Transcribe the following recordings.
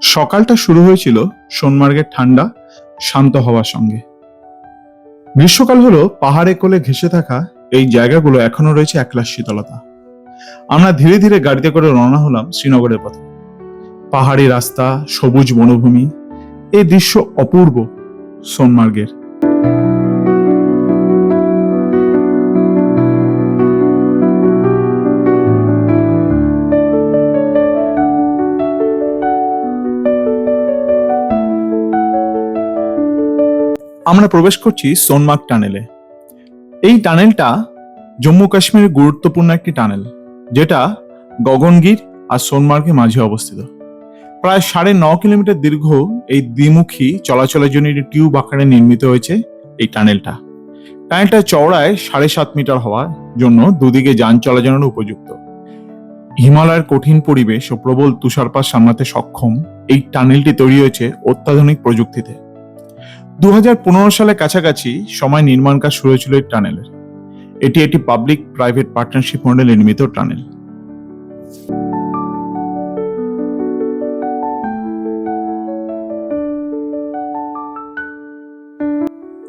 সকালটা শুরু হয়েছিল সোনমার্গের ঠান্ডা, শান্ত হওয়ার সঙ্গে। গ্রীষ্মকাল হলো পাহাড়ে কোলে ঘেঁষে থাকা এই জায়গাগুলো এখনও রয়েছে একলা শীতলতা। আমরা ধীরে ধীরে গাড়িতে করে রওনা হলাম শ্রীনগরের পথে। পাহাড়ি রাস্তা, সবুজ বনভূমি, এই দৃশ্য অপূর্ব সোনমার্গের। আমরা প্রবেশ করছি সোনমার্গ টানেলে। এই টানেলটা জম্মু কাশ্মীরের গুরুত্বপূর্ণ একটি টানেল, যেটা গগনগির আর সোনমার্গের মাঝে অবস্থিত। প্রায় সাড়ে ন কিলোমিটার দীর্ঘ এই দ্বিমুখী চলাচলের জন্য একটি টিউব আকারে নির্মিত হয়েছে এই টানেলটা। টানেলটা চওড়ায় সাড়ে সাত মিটার হওয়ার জন্য দুদিকে যান চলাচলের উপযুক্ত। হিমালয়ের কঠিন পরিবেশ ও প্রবল তুষারপাত সামলাতে সক্ষম এই টানেলটি তৈরি হয়েছে অত্যাধুনিক প্রযুক্তিতে। দু সালে কাছাকাছি সময় নির্মাণ কাজ শুরু হয়েছিল এই টানেলের। এটি একটি পাবলিক প্রাইভেট পার্টনারশিপ মডেলে নির্মিত টানেল।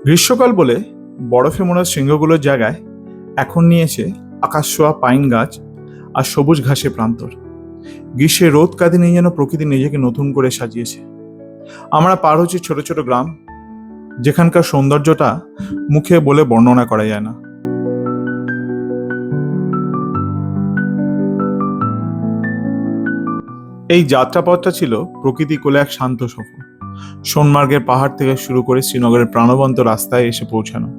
গ্রীষ্মকাল বলে বরফে মোড়া শৃঙ্গগুলোর জায়গায় এখন নিয়েছে আকাশছোয়া পাইন গাছ আর সবুজ ঘাসে প্রান্তর। গ্রীষ্মে রোদ কাঁদিনে যেন প্রকৃতি নিজেকে নতুন করে সাজিয়েছে। আমরা পার হচ্ছি ছোট ছোট গ্রাম যেখানকার সৌন্দর্যটা মুখে বলে বর্ণনা করা যায় না। এই যাত্রাপথটা ছিল প্রকৃতি কোলে এক শান্ত সফর। সোনমার্গের পাহাড় থেকে শুরু করে শ্রীনগরের প্রাণবন্ত রাস্তায় এসে পৌঁছানো।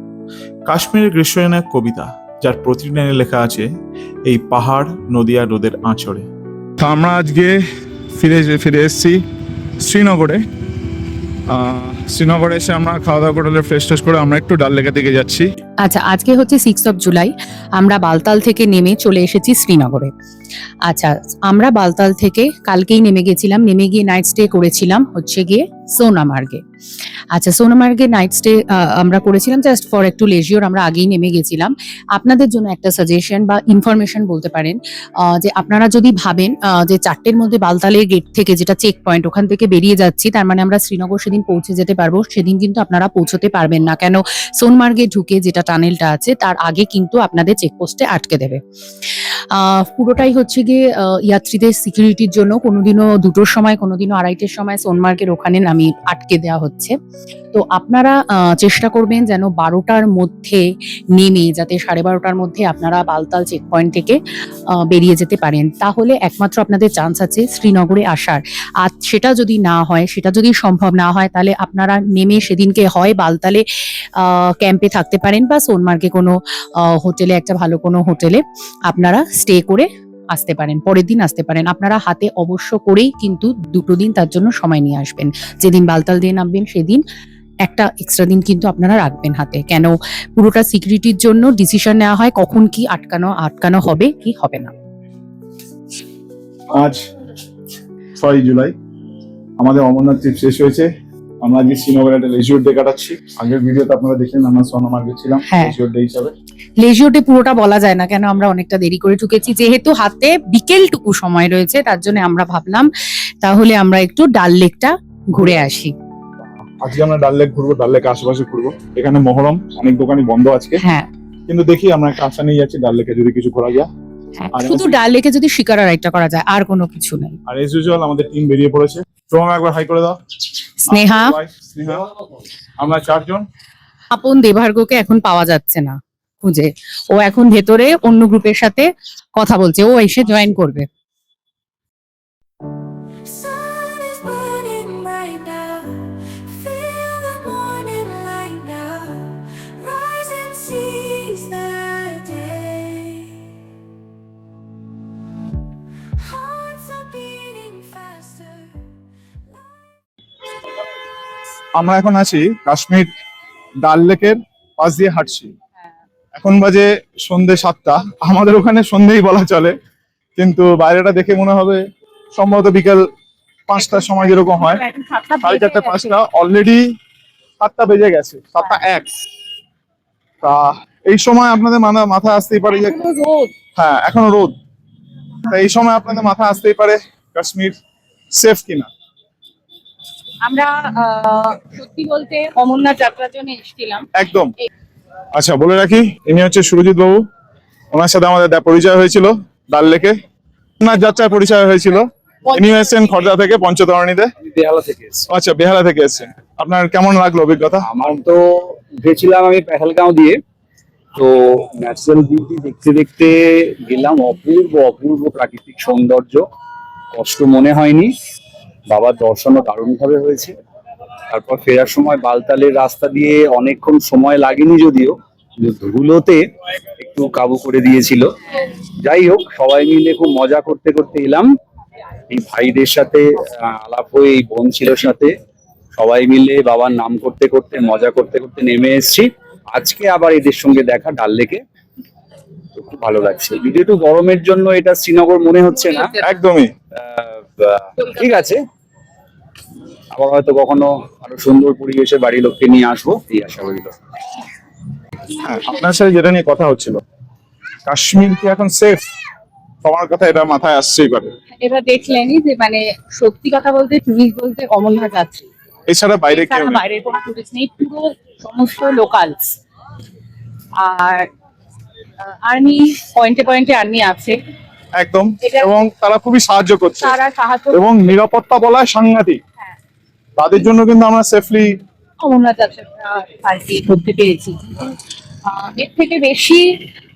কাশ্মীরের গ্রীষ্মজনের এক কবিতা, যার প্রতিটি লাইনে লেখা আছে, এই পাহাড় নদী আর রোদের আঁচড়ে। আমরা আজকে ফিরে ফিরে এসেছি শ্রীনগরে। শ্রীনগরে এসে আমরা খাওয়া দাওয়া করলে ফ্রেশ ট্রেশ করে আমরা একটু ডাল লেকের দিকে যাচ্ছি। আচ্ছা আজকে হচ্ছে সিক্স অফ জুলাই আমরা বালতাল থেকে নেমে চলে এসেছি শ্রীনগরে। আচ্ছা আমরা বালতাল থেকে কালকেই নেমে গেছিলাম, নেমে গিয়ে নাইট স্টে করেছিলাম হচ্ছে গিয়ে সোনামার্গে আচ্ছা সোনামার্গে নাইট স্টে আমরা করেছিলাম জাস্ট ফর একটু লেজিওর আমরা আগেই নেমে গেছিলাম। আপনাদের জন্য একটা সাজেশন বা ইনফরমেশন বলতে পারেন যে আপনারা যদি ভাবেন যে চারটের মধ্যে বালতালের গেট থেকে যেটা চেক পয়েন্ট ওখান থেকে বেরিয়ে যাচ্ছি, তার মানে আমরা শ্রীনগর সেদিন পৌঁছে যেতে পারব, সেদিন কিন্তু আপনারা পৌঁছতে পারবেন না। কেন? সোনমার্গে ঢুকে যেটা টানেলটা আছে, তার আগে কিন্তু আপনাদের চেকপোস্টে আটকে দেবে। পুরোটাই হচ্ছে গিয়ে যাত্রীদের সিকিউরিটির জন্য। কোনোদিনও দুটোর সময়, কোনোদিনও আড়াইটের সময় সোনমার্গের ওখানে নামিয়ে আটকে দেওয়া হচ্ছে। তো আপনারা চেষ্টা করবেন যেন বারোটার মধ্যে নেমে, যাতে সাড়ে বারোটার মধ্যে আপনারা বালতাল চেক পয়েন্ট থেকে বেরিয়ে যেতে পারেন। তাহলে একমাত্র আপনাদের চান্স আছে শ্রীনগরে আসার। আর সেটা যদি না হয়, সেটা যদি সম্ভব না হয়, তাহলে আপনারা নেমে সেদিনকে হয় বালতালে ক্যাম্পে থাকতে পারেন বা সোনমার্গে কোনো হোটেলে একটা ভালো কোনো হোটেলে আপনারা স্টে করে আসতে পারেন, পরের দিন আসতে পারেন। আপনারা হাতে অবশ্য করেই কিন্তু দুটো দিন তার জন্য সময় নিয়ে আসবেন। যেদিন বালতাল দিয়ে নামবেন, সেদিন একটা এক্সট্রা দিন কিন্তু আপনারা রাখবেন হাতে। কেন? পুরোটা সিকিউরিটির জন্য ডিসিশন নেওয়া হয় কখন কি আটকানো আটকানো হবে কি হবে না। আজ ছয় জুলাই। আমাদের অমরনাথ ট্রিপ শেষ হয়েছে। আমরা আজকে শ্রীনগরে একটা লেজিওর ডে কাটাচ্ছি। আগের ভিডিওতে আপনারা দেখলেন আমরা সোনামার্গে ছিলাম হ্যাঁ। লেজিওর ডে হিসাবে। লেজিওটে পুরোটা বলা যায় না কেন আমরা অনেকটা দেরি করে ঢুকেছি। যেহেতু হাতে বিকেলটুকু সময় রয়েছে তার জন্য আমরা ভাবলাম তাহলে আমরা একটু ডাল লেকটা ঘুরে আসি। আজকে আমরা ডাল লেক ঘুরবো ডাল লেক আশেপাশে ঘুরবো। এখানে মহরম অনেক দোকানই বন্ধ আজকে। হ্যাঁ। কিন্তু দেখি আমরা একটা আশা নিয়ে যাচ্ছি ডাল লেকে যদি কিছু ঘোরা যায়। হ্যাঁ, আর শুধু ডাল লেকে যদি শিকারা রাইডটা করা যায় আর কোনো কিছু নেই। আর এস ইউজুয়াল আমাদের টিম বেরিয়ে পড়েছে। তোমাকে একবার হাই করে দাও। স্নেহা? স্নেহা। আমরা চারজন। আপন দেভার্গকে এখন পাওয়া যাচ্ছে না খুঁজে। ও এখন ভেতরে অন্য গ্রুপের সাথে কথা বলছে। ও এসে জয়েন করবে। আমরা এখন আছি কাশ্মীর ডাল লেকের পাশ দিয়ে হাঁটছি। এখন বাজে সন্ধে সাতটা। আমাদের ওখানে সন্ধেই বলা চলে। কিন্তু বাইরেটা দেখে মনে হবে সম্ভবত বিকেল পাঁচটার সময় যেরকম হয়। সাড়ে চারটা পাঁচটা অলরেডি সাতটা বেজে গেছে। সাতটা এক। তা এই সময় আপনাদের মাথা মাথা আসতেই পারে যে হ্যাঁ এখনও রোদ। তা এই সময় আপনাদের মাথা আসতেই পারে কাশ্মীর সেফ কিনা। আমরা সত্যি বলতে অমরনাথ যাত্রার জন্য এসেছিলাম। একদম। আচ্ছা বলে রাখি ইনি হচ্ছে সুরজিৎ বাবু। ওনার সাথে আমাদের দে- পরিচয় হয়েছিল ডাল লেকে। ওনার যাত্রায় পরিচয় হয়েছিল। ইনি এসেছেন খর্দা থেকে পঞ্চতরণীতে। বেহালা থেকে এসেছি আচ্ছা বেহালা থেকে এসেছেন। আপনার কেমন লাগল অভিজ্ঞতা? আমার তো উঠেছিলাম আমি পেহেলগাঁও দিয়ে। তো ন্যাচারাল বিউটি দেখতে দেখতে গেলাম অপূর্ব অপূর্ব প্রাকৃতিক সৌন্দর্য। কষ্ট মনে হয়নি। বাবার দর্শনও দারুণভাবে হয়েছে। তারপর ফেরার সময় বালতালের রাস্তা দিয়ে অনেকক্ষণ সময় লাগেনি যদিও ধুলোতে একটু কাবু করে দিয়েছিল। যাই হোক সবাই মিলে খুব মজা করতে করতে এলাম। এই ভাইদের সাথে আলাপ হয়ে এই বোন ছিল সাথে সবাই মিলে বাবার নাম করতে করতে মজা করতে করতে নেমে এসেছি। আজকে আবার এদের সঙ্গে দেখা ডাল লেকে। খুব ভালো লাগছে। যদি একটু গরমের জন্য এটা শ্রীনগর মনে হচ্ছে না। একদমই। ঠিক আছে। আবার হয়তো কখনো আরও সুন্দর পরিবেশে বাড়ির লোককে নিয়ে আসব এই আশা রইল হ্যাঁ আপনার সাথে যেটা নিয়ে কথা হচ্ছিল কাশ্মীর কি এখন সেফ সবার কথা এটা মাথায় আসছেই করে এবার দেখলেনই যে মানে সত্যি কথা বলতে টুরিস্ট বলতে অমরনাথ যাত্রী। এছাড়া বাইরে কেউ নেই। বাইরের কোনো টুরিস্ট নেই পুরো সমস্ত লোকালস আর আর্মি পয়েন্টে পয়েন্টে আর্মি আছে। একদম এবং তারা খুবই সাহায্য করছে। এবং নিরাপত্তা বলায় সাংঘাতিক। হ্যাঁ। তাদের জন্য কিন্তু আমরা সেফলি অমরনাথ যাত্রাটা আর করতে পেরেছি। এর থেকে বেশি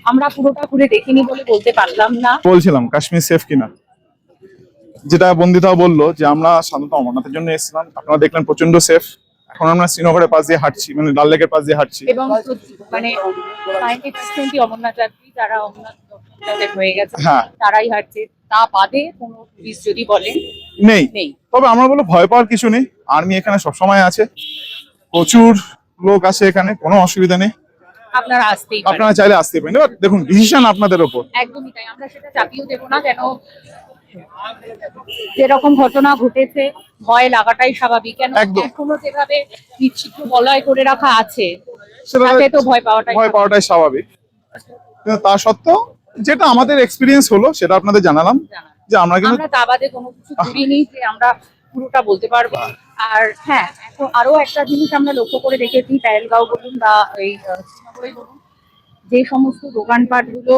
আমরা পুরোটা ঘুরে দেখিনি বলে বলতে পারলাম না। বলছিলাম কাশ্মীর সেফ কিনা। যেটা বন্দিতাও বলল যে আমরা সাধারণত অমরনাথের জন্য এসেছিলাম। আপনারা দেখলেন প্রচণ্ড সেফ এখন আমরা শ্রীনগরের পাশ দিয়ে হাঁটছি মানে ডাল লেকের পাশ দিয়ে হাঁটছি। এবং মানে অমরনাথ যাত্রী যারা অমরনাথ যাদের হয়ে গেছে। হ্যাঁ। তারাই হাঁটছে তা বাদে কোনো টুরিস্ট যদি বলেন নেই। নেই। তবে আমরা বলো ভয় পাওয়ার কিছু নেই। আর্মি এখানে সবসময় আছে। প্রচুর লোক আছে এখানে কোনো অসুবিধা নেই। আপনারা আসতেই আপনারা চাইলে আসতে পারেন। এবার দেখুন ডিসিশন আপনাদের ওপর। একদমই তাই। আমরা সেটা চাপিয়েও দেবো না কেন যেরকম ঘটনা ঘটেছে ভয় লাগাটাই স্বাভাবিক। কেন এখনও যেভাবে নিশ্চিত বলয় করে রাখা আছে সেটা তো ভয় পাওয়াটাই ভয় পাওয়াটাই স্বাভাবিক। তা সত্ত্বেও যেটা আমাদের এক্সপিরিয়েন্স হলো সেটা আপনাদের জানালাম। জানা। যে আমরা কিন্তু আমরা তা বাদে কোনো কিছু করিনি যে আমরা পুরোটা বলতে পারব। আর হ্যাঁ এখন আরও একটা জিনিস আমরা লক্ষ্য করে দেখেছি প্যারেলগাঁও বলুন বা এই বলুন। যে সমস্ত দোকানপাটগুলো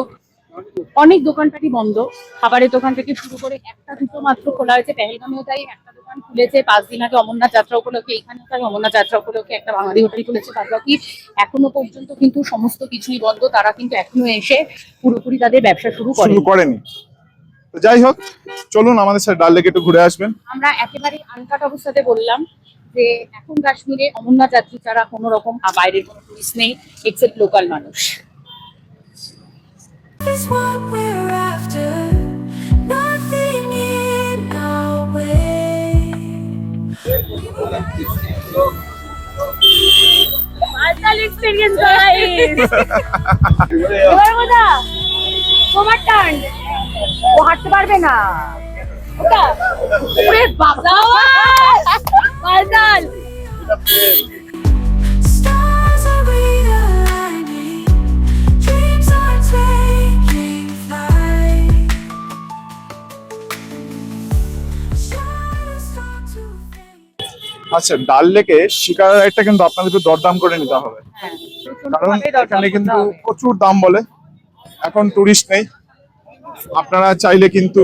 অনেক দোকানপাটই বন্ধ। খাবারের দোকান থেকে শুরু করে একটা দুটো মাত্র খোলা হয়েছে। পেহেলগামেও তাই একটা দোকান খুলেছে। পাঁচ দিন আগে অমরনাথ যাত্রা উপলক্ষে এখানেও তাই অমরনাথ যাত্রা উপলক্ষে একটা বাঙালি হোটেল খুলেছে বাদ বাকি এখনও পর্যন্ত কিন্তু সমস্ত কিছুই বন্ধ। তারা কিন্তু এখনও এসে পুরোপুরি তাদের ব্যবসা শুরু করে শুরু করেনি। তো যাই হোক চলুন আমাদের সাথে ডাল লেকে একটু ঘুরে আসবেন। আমরা একেবারে আনকাট অবস্থাতে বললাম যে এখন কাশ্মীরে অমরনাথ যাত্রী ছাড়া কোনো রকম বাইরের কোনো টুরিস্ট নেই এক্সেপ্ট লোকাল মানুষ। Is এক্সপেরিয়েন্স গাইস এবার বোঝা তোমার পারবে না। আচ্ছা ডাল লেকে শিকার রাইডটা কিন্তু আপনাদের দরদাম করে নিতে হবে। হ্যাঁ কারণ এখানে কিন্তু প্রচুর দাম বলে। এখন টুরিস্ট নেই। আপনারা চাইলে কিন্তু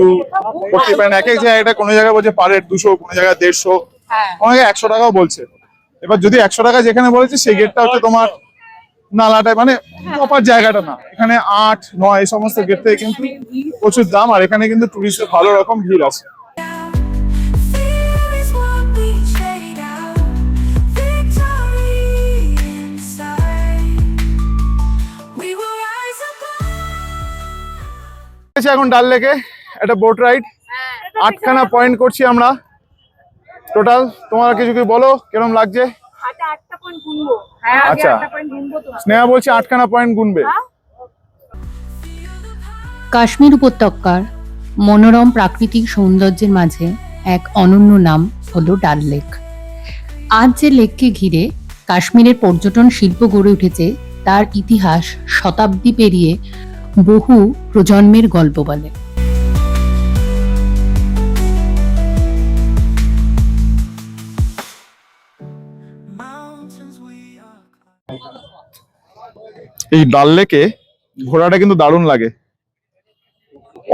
করতে পারেন। এক এক জায়গায় কোনো জায়গায় বলছে পার হেড দুশো কোনো জায়গায় দেড়শো। হ্যাঁ। কোনো জায়গায় একশো টাকাও বলছে। এবার যদি একশো টাকা যেখানে বলেছে সেই গেটটা হচ্ছে তোমার নালাটায় মানে প্রপার জায়গাটা না। এখানে আট নয় এই সমস্ত গেট থেকে কিন্তু প্রচুর দাম। আর এখানে কিন্তু টুরিস্টের ভালো রকম ভিড় আছে। এখন ডাল লেকে একটা বোট রাইড আটখানা পয়েন্ট করছি আমরা। টোটাল তোমার কিছু কি বলো? কিরম লাগছে? হাতে আটটা পয়েন্ট গুনবো। হ্যাঁ আচ্ছা। স্নেহা বলছে আটখানা পয়েন্ট গুনবে। কাশ্মীর উপত্যকার মনোরম প্রাকৃতিক সৌন্দর্যের মাঝে এক অনন্য নাম হলো ডাল লেক। আজ যে লেককে ঘিরে কাশ্মীরের পর্যটন শিল্প গড়ে উঠেছে তার ইতিহাস শতাব্দী পেরিয়ে বহু প্রজন্মের গল্প বলে। এই ডাল লেকে ঘোরাটা কিন্তু দারুণ লাগে।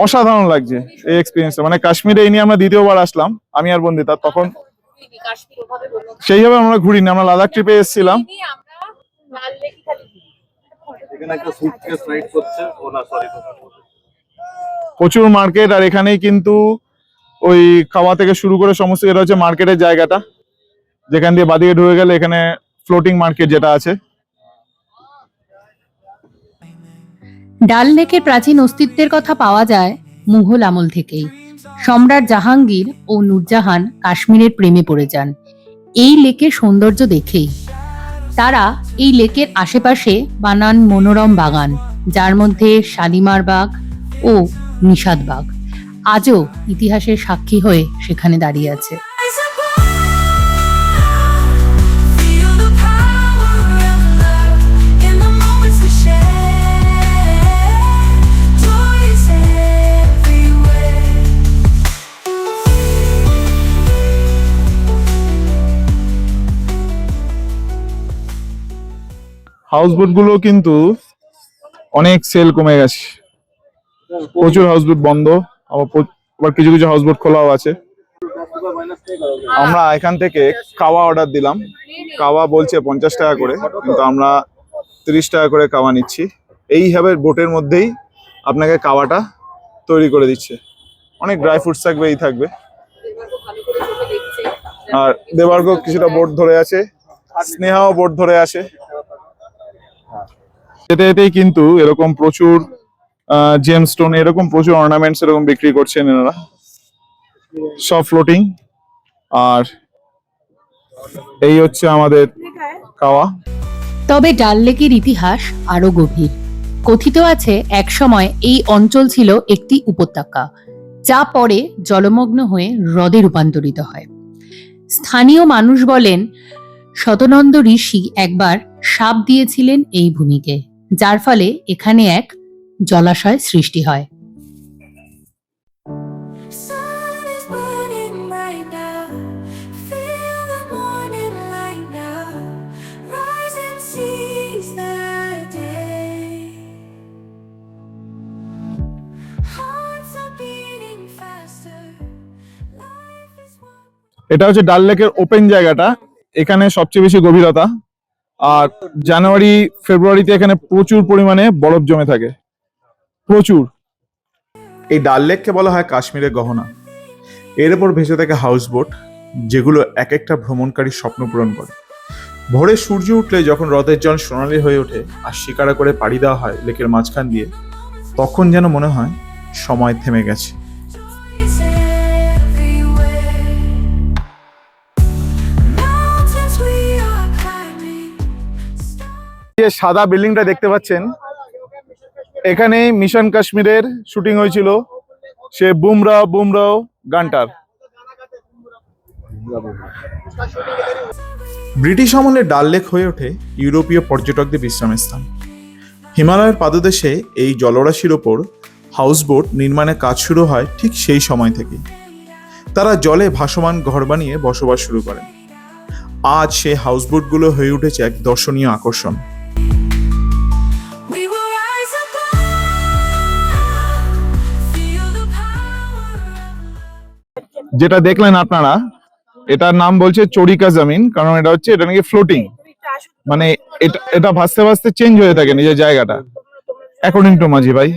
অসাধারণ লাগছে এই এক্সপিরিয়েন্সটা মানে কাশ্মীরে এই নিয়ে আমরা দ্বিতীয়বার আসলাম আমি আর বন্দিতা তখন সেইভাবে আমরা ঘুরিনি আমরা লাদাখ ট্রিপে এসেছিলাম। এখানে একটা সুটকেস রাইড করছে। ও না সরি প্রচুর মার্কেট আর এখানেই কিন্তু ওই খাওয়া থেকে শুরু করে সমস্ত এটা হচ্ছে মার্কেটের জায়গাটা যেখান দিয়ে বাদিকে ঢুকে গেলে এখানে ফ্লোটিং মার্কেট যেটা আছে। ডাল লেকের প্রাচীন অস্তিত্বের কথা পাওয়া যায় মুঘল আমল থেকেই। সম্রাট জাহাঙ্গীর ও নূরজাহান কাশ্মীরের প্রেমে পড়ে যান। এই লেকের সৌন্দর্য দেখেই তারা এই লেকের আশেপাশে বানান মনোরম বাগান, যার মধ্যে শালিমার বাগ ও নিষাদ বাগ আজও ইতিহাসের সাক্ষী হয়ে সেখানে দাঁড়িয়ে আছে। হাউস বোটগুলো কিন্তু অনেক সেল কমে গেছে। প্রচুর হাউস বোট বন্ধ, আবার কিছু কিছু হাউস বোট খোলাও আছে। আমরা এখান থেকে কাওয়া অর্ডার দিলাম। কাওয়া বলছে পঞ্চাশ টাকা করে, কিন্তু আমরা তিরিশ টাকা করে কাওয়া নিচ্ছি। এইভাবে বোটের মধ্যেই আপনাকে কাওয়াটা তৈরি করে দিচ্ছে। অনেক ড্রাই ফ্রুটস থাকবে, এই থাকবে। আর দেবার্গ কিছুটা বোট ধরে আছে, স্নেহাও বোট ধরে আছে। যেতে যেতেই কিন্তু এরকম প্রচুর জেম স্টোন এরকম প্রচুর অর্নামেন্টস এরকম বিক্রি করছেন এনারা। সব ফ্লোটিং আর এই হচ্ছে আমাদের খাওয়া। তবে ডাল লেকের ইতিহাস আরও গভীর। কথিত আছে, একসময় এই অঞ্চল ছিল একটি উপত্যকা, যা পরে জলমগ্ন হয়ে হ্রদে রূপান্তরিত হয়। স্থানীয় মানুষ বলেন, শতনন্দ ঋষি একবার সাপ দিয়েছিলেন এই ভূমিকে। যার ফলে এখানে এক জলাশয় সৃষ্টি হয়। এটা হচ্ছে ডাল লেকের ওপেন জায়গাটা। এখানে সবচেয়ে বেশি গভীরতা। আর জানুয়ারি, ফেব্রুয়ারিতে এখানে প্রচুর পরিমাণে বরফ জমে থাকে। প্রচুর। এই ডাল লেককে বলা হয় কাশ্মীরের গহনা। এর উপর ভেসে থাকে হাউস বোট যেগুলো এক একটা ভ্রমণকারী স্বপ্ন পূরণ করে। ভোরে সূর্য উঠলে যখন হ্রদের জল সোনালি হয়ে ওঠে আর শিকারা করে পাড়ি দেওয়া হয় লেকের মাঝখান দিয়ে, তখন যেন মনে হয় সময় থেমে গেছে। যে সাদা বিল্ডিংটা দেখতে পাচ্ছেন। এখানে মিশন কাশ্মীরের শুটিং হয়েছিল। সে বুমরাও বুমরাও, গানটার। ব্রিটিশ আমলে ডাল লেক হয়ে ওঠে ইউরোপীয় পর্যটকদের বিশ্রামের স্থান হিমালয়ের পাদদেশে এই জলরাশির ওপর হাউস হাউসবোট নির্মাণের কাজ শুরু হয় ঠিক সেই সময় থেকে। তারা জলে ভাসমান ঘর বানিয়ে বসবাস শুরু করেন। আজ সেই হাউসবোটগুলো হয়ে উঠেছে এক দর্শনীয় আকর্ষণ। যেটা দেখলেন আপনারা, এটার নাম বলছে চরিকা জমিন, কারণ এটা হচ্ছে, এটা নাকি ফ্লোটিং মানে এটা এটা ভাসতে ভাসতে চেঞ্জ হয়ে থাকে নিজের জায়গাটা। অ্যাকর্ডিং টু মাঝি ভাই,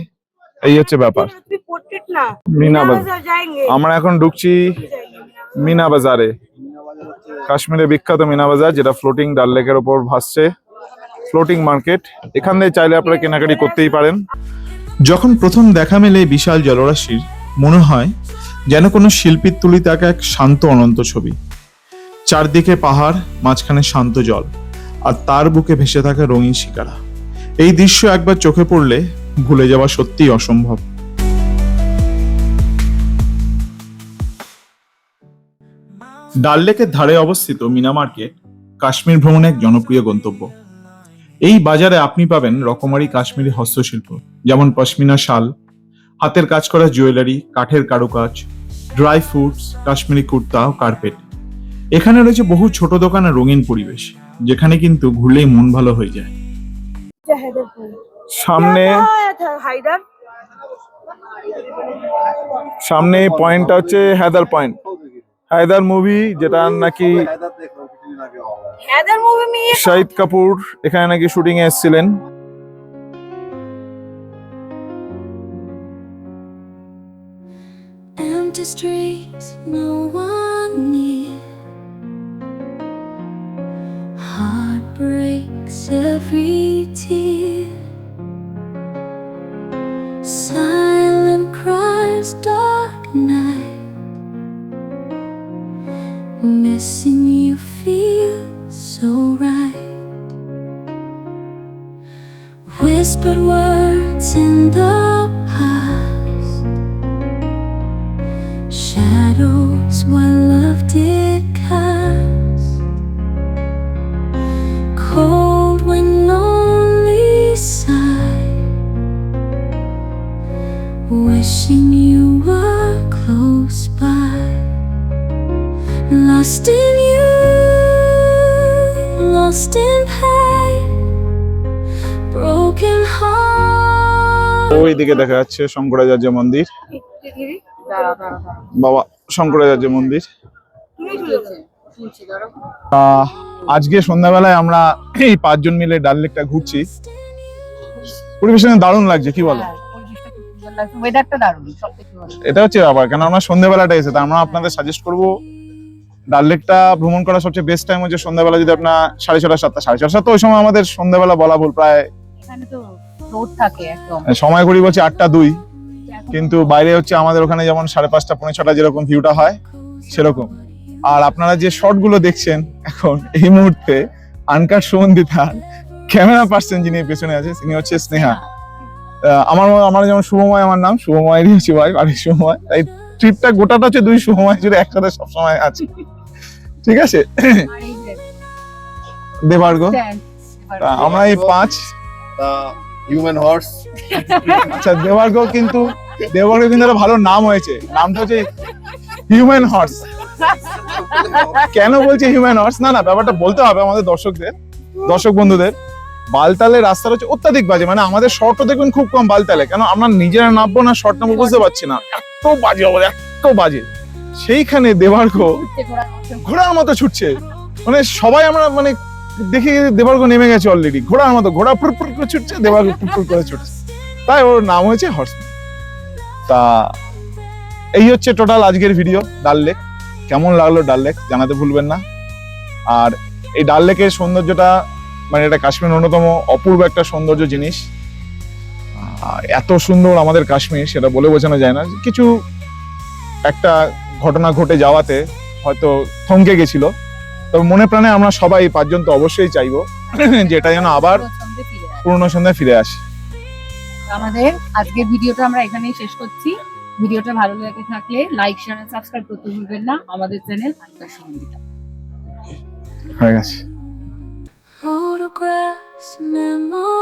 এই হচ্ছে ব্যাপার। আমরা এখন ঢুকছি মিনা বাজারে। কাশ্মীরে বিখ্যাত মিনা বাজার, যেটা ফ্লোটিং ডাল লেকের ওপর ভাসছে। ফ্লোটিং মার্কেট এখান দিয়ে চাইলে আপনারা কেনাকাটি করতেই পারেন। যখন প্রথম দেখা মেলে বিশাল জলরাশির, মনে হয় যেন কোনো শিল্পীর তুলিতে আঁকা এক শান্ত অনন্ত ছবি। চারদিকে পাহাড়, মাঝখানে শান্ত জল, আর তার বুকে ভেসে থাকা রঙিন শিকারা। এই দৃশ্য একবার চোখে পড়লে ভুলে যাওয়া সত্যিই অসম্ভব। ডাল লেকের ধারে অবস্থিত মিনা মার্কেট, কাশ্মীর ভ্রমণে এক জনপ্রিয় গন্তব্য। এই বাজারে আপনি পাবেন রকমারি কাশ্মীরি হস্তশিল্প, যেমন পশমিনা শাল, হাতের কাজ করা জুয়েলারি, কাঠের কারুকাজ ড্রাই ফ্রুটস কাশ্মীরি কুর্তা ও কার্পেট। এখানে রয়েছে বহু ছোট দোকান আর রঙিন পরিবেশ যেখানে কিন্তু ঘুরলেই মন ভালো হয়ে যায়। সামনে সামনে পয়েন্টটা হচ্ছে হায়দার পয়েন্ট হায়দার মুভি যেটা নাকি শাহিদ কাপুর এখানে নাকি শুটিং এ এসেছিলেন। Streets, no one near. Heart breaks every tear. Wishing you were close by. Lost in you, lost in pain. Broken heart. ওই দিকে দেখা যাচ্ছে শঙ্করাচার্য মন্দির বাবা শঙ্করাচার্য মন্দির আজকে সন্ধ্যাবেলায় আমরা এই পাঁচজন মিলে ডাল লেকটা ঘুরছি পরিবেশনে দারুণ লাগছে কি বলো ওয়েদারটা দারুণ সব থেকে ভালো। এটা হচ্ছে ব্যাপার কেন আমরা সন্ধ্যাবেলাটা এসে তা আমরা আপনাদের সাজেস্ট করব ডাল লেকটা ভ্রমণ করার সবচেয়ে বেস্ট টাইম হচ্ছে সন্ধ্যাবেলা যদি আপনার সাড়ে ছটা সাতটা সাড়ে ছটা সাতটা ওই সময় আমাদের সন্ধ্যাবেলা বলা ভুল প্রায় এখানে তো রোদ থাকে একদম। সময় করি বলছে আটটা দুই কিন্তু বাইরে হচ্ছে আমাদের ওখানে যেমন সাড়ে পাঁচটা পৌনে ছটা যেরকম ভিউটা হয় সেরকম। আর আপনারা যে শর্টগুলো দেখছেন এখন এই মুহূর্তে আনকার সুমন্দিতার ক্যামেরা পার্সন যিনি পেছনে আছে তিনি হচ্ছে স্নেহা। আমার আমার যেমন শুভময় আমার নাম শুভময়েরই হচ্ছে ভাই বাড়ি শুভময় তাই ট্রিপটা গোটাটা হচ্ছে দুই শুভময় জুড়ে একসাথে সবসময় আছে। ঠিক আছে? দেবার্গ? আমরা এই পাঁচ হিউম্যান হর্স আচ্ছা দেবার্গ কিন্তু দেবার্গ কিন্তু একটা ভালো নাম হয়েছে। নামটা হচ্ছে হিউম্যান হর্স কেন বলছে হিউম্যান হর্স না না ব্যাপারটা বলতে হবে আমাদের দর্শকদের দর্শক বন্ধুদের। বালতালের রাস্তাটা হচ্ছে অত্যাধিক বাজে মানে আমাদের শর্টও দেখবেন খুব কম বালতালে, কেন আমরা নিজেরা নামবো না শর্ট নামবো বুঝতে পারছি না। এত বাজে অবস্থা এত বাজে। সেইখানে মতো ঘোড়ার মতো ছুটছে। মানে সবাই আমরা মানে দেখি দেবার্গ নেমে গেছে অলরেডি ঘোড়ার মতো, ঘোড়া ফুর ফুর করে ছুটছে দেবার্গ ফুর ফুর করে ছুটছে। তাই ওর নাম হয়েছে হর্সম্যান তা এই হচ্ছে টোটাল আজকের ভিডিও ডাল লেক কেমন লাগল ডাল লেক জানাতে ভুলবেন না। আর এই ডাল লেকের সৌন্দর্যটা মানে এটা কাশ্মীর অন্যতম অপূর্ব একটা সৌন্দর্য জিনিস। এত সুন্দর আমাদের কাশ্মীর সেটা বলে বোঝানো যায় না। কিছু একটা ঘটনা ঘটে যাওয়াতে হয়তো থমকে গেছিল। তবে মনে প্রাণে আমরা সবাই পাঁচজন তো অবশ্যই চাইব যেটা যেন আবার। পুরনো সন্ধ্যায় ফিরে আসে। আমাদের আজকের ভিডিওটা আমরা এখানেই শেষ করছি। ভিডিওটা ভালো লেগে থাকলে লাইক শেয়ার সাবস্ক্রাইব করতে ভুলবেন না। আমাদের চ্যানেল আনকার সঙ্গীতা হয়ে গেছে। Grass memory.